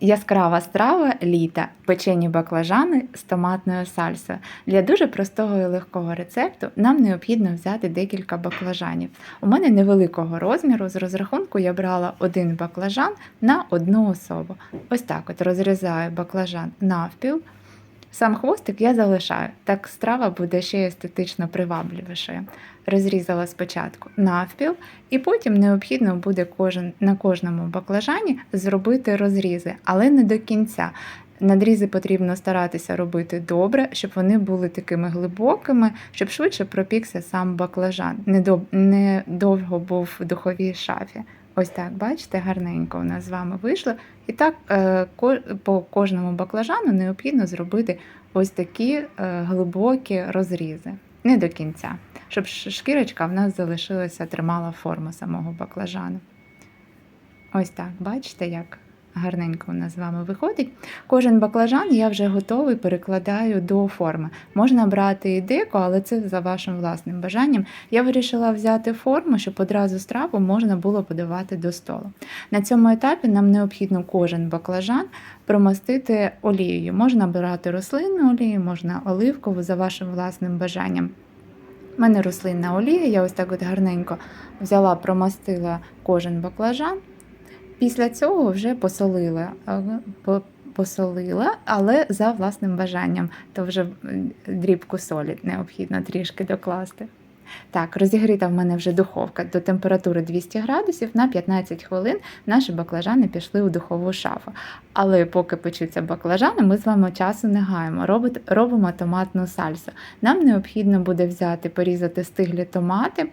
Яскрава страва літа печені баклажани з томатною сальсою. Для дуже простого і легкого рецепту нам необхідно взяти декілька баклажанів. У мене невеликого розміру, з розрахунку я брала один баклажан на одну особу. Ось так от розрізаю баклажан навпіл. Сам хвостик я залишаю, так страва буде ще естетично привабливішою. Розрізала спочатку навпіл, і потім необхідно буде кожен, на кожному баклажані зробити розрізи, але не до кінця. Надрізи потрібно старатися робити добре, щоб вони були такими глибокими, щоб швидше пропікся сам баклажан, не, довго був в духовій шафі. Ось так, бачите, гарненько у нас з вами вийшло. І так е, по кожному баклажану необхідно зробити ось такі е, глибокі розрізи, не до кінця, щоб шкірочка в нас залишилася, тримала форму самого баклажану. Ось так, бачите, як гарненько у нас з вами виходить. Кожен баклажан я вже готовий перекладаю до форми. Можна брати і деко, але це за вашим власним бажанням. Я вирішила взяти форму, щоб одразу страву можна було подавати до столу. На цьому етапі нам необхідно кожен баклажан промастити олією. Можна брати рослинну олію, можна оливкову за вашим власним бажанням. У мене рослинна олія, я ось так от гарненько взяла, промастила кожен баклажан. Після цього вже посолила, посолила, але за власним бажанням, то вже дрібку солі необхідно трішки докласти. Так, розігріта в мене вже духовка до температури 200 градусів на 15 хвилин наші баклажани пішли у духову шафу. Але поки печуться баклажани, ми з вами часу не гаємо. Робимо томатну сальсу. Нам необхідно буде взяти, порізати стиглі томати,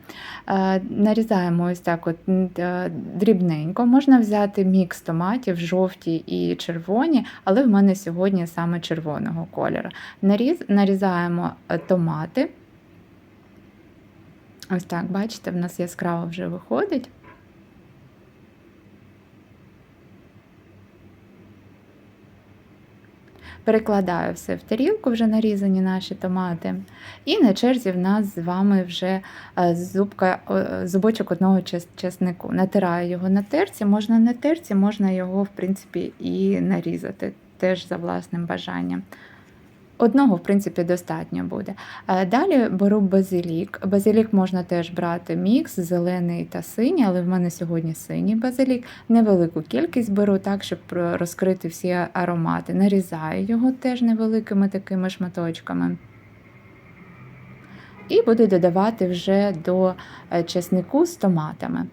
Е, нарізаємо ось так от е, дрібненько. Можна взяти мікс томатів, жовті і червоні, але в мене сьогодні саме червоного кольору. Наріз, нарізаємо е, томати. Ось так, бачите, в нас яскраво вже виходить. Перекладаю все в тарілку, вже нарізані наші томати. І на черзі в нас з вами вже е, зубка, е, зубочок одного часнику. Натираю його на терці, можна на терці, можна його, в принципі, і нарізати, теж за власним бажанням. Одного, в принципі, достатньо буде. Е, Далі беру базилік. Базилік можна теж брати мікс, зелений та синій, але в мене сьогодні синій базилік. Невелику кількість беру так, щоб розкрити всі аромати. Нарізаю його теж невеликими такими шматочками. І буду додавати вже до е, чеснику з томатами.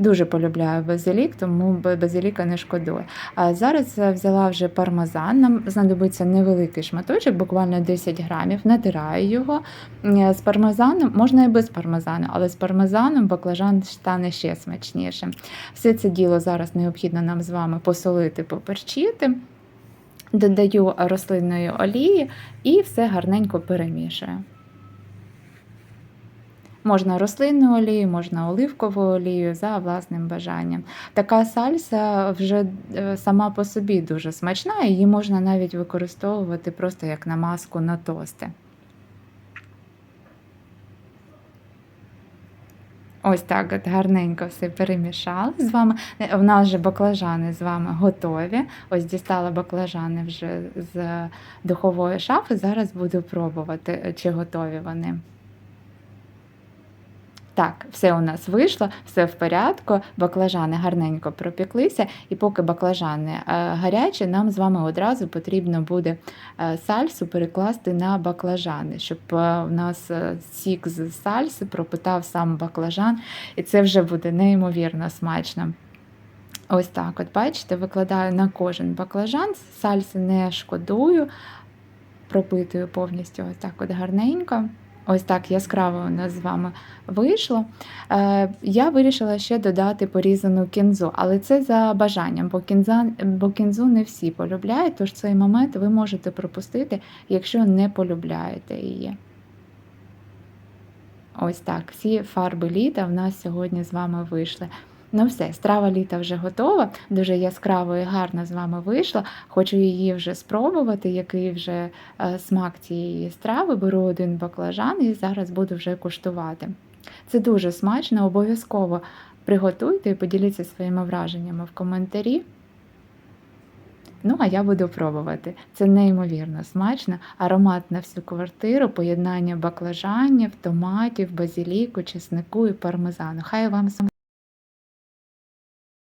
Дуже полюбляю базилік, тому базиліка не шкодую. А зараз е, взяла вже пармезан. Нам знадобиться невеликий шматочок, буквально 10 грамів. Натираю його Е, з пармезаном, можна і без пармезану, але з пармезаном баклажан стане ще смачнішим. Все це діло зараз необхідно нам з вами посолити, поперчити. Додаю рослинної олії і все гарненько перемішую. Можна рослинну олію, можна оливкову олію за власним бажанням. Така сальса вже е, сама по собі дуже смачна, її можна навіть використовувати просто як намазку на тости. Ось так от гарненько все перемішали з вами. Е, У нас вже баклажани з вами готові. Ось дістала баклажани вже з духової шафи. Зараз буду пробувати, е, чи готові вони. Так, все у нас вийшло, все в порядку. Баклажани гарненько пропіклися, і поки баклажани е, гарячі, нам з вами одразу потрібно буде е, сальсу перекласти на баклажани, щоб е, у нас сік з сальси пропитав сам баклажан, і це вже буде неймовірно смачно. Ось так, от бачите, викладаю на кожен баклажан, сальси не шкодую, пропитую повністю ось так от гарненько. Ось так яскраво у нас з вами вийшло. Е, я вирішила ще додати порізану кінзу, але це за бажанням, бо, кінза, бо кінзу не всі полюбляють, тож цей момент ви можете пропустити, якщо не полюбляєте її. Ось так, всі фарби літа в нас сьогодні з вами вийшли. Ну все, страва літа вже готова, дуже яскраво і гарно з вами вийшла. Хочу її вже спробувати, який вже е, смак цієї страви. Беру один баклажан і зараз буду вже куштувати. Це дуже смачно, обов'язково приготуйте і поділіться своїми враженнями в коментарі. Ну, а я буду пробувати. Це неймовірно смачно, аромат на всю квартиру, поєднання баклажанів, томатів, базіліку, чеснику і пармезану. Хай вам!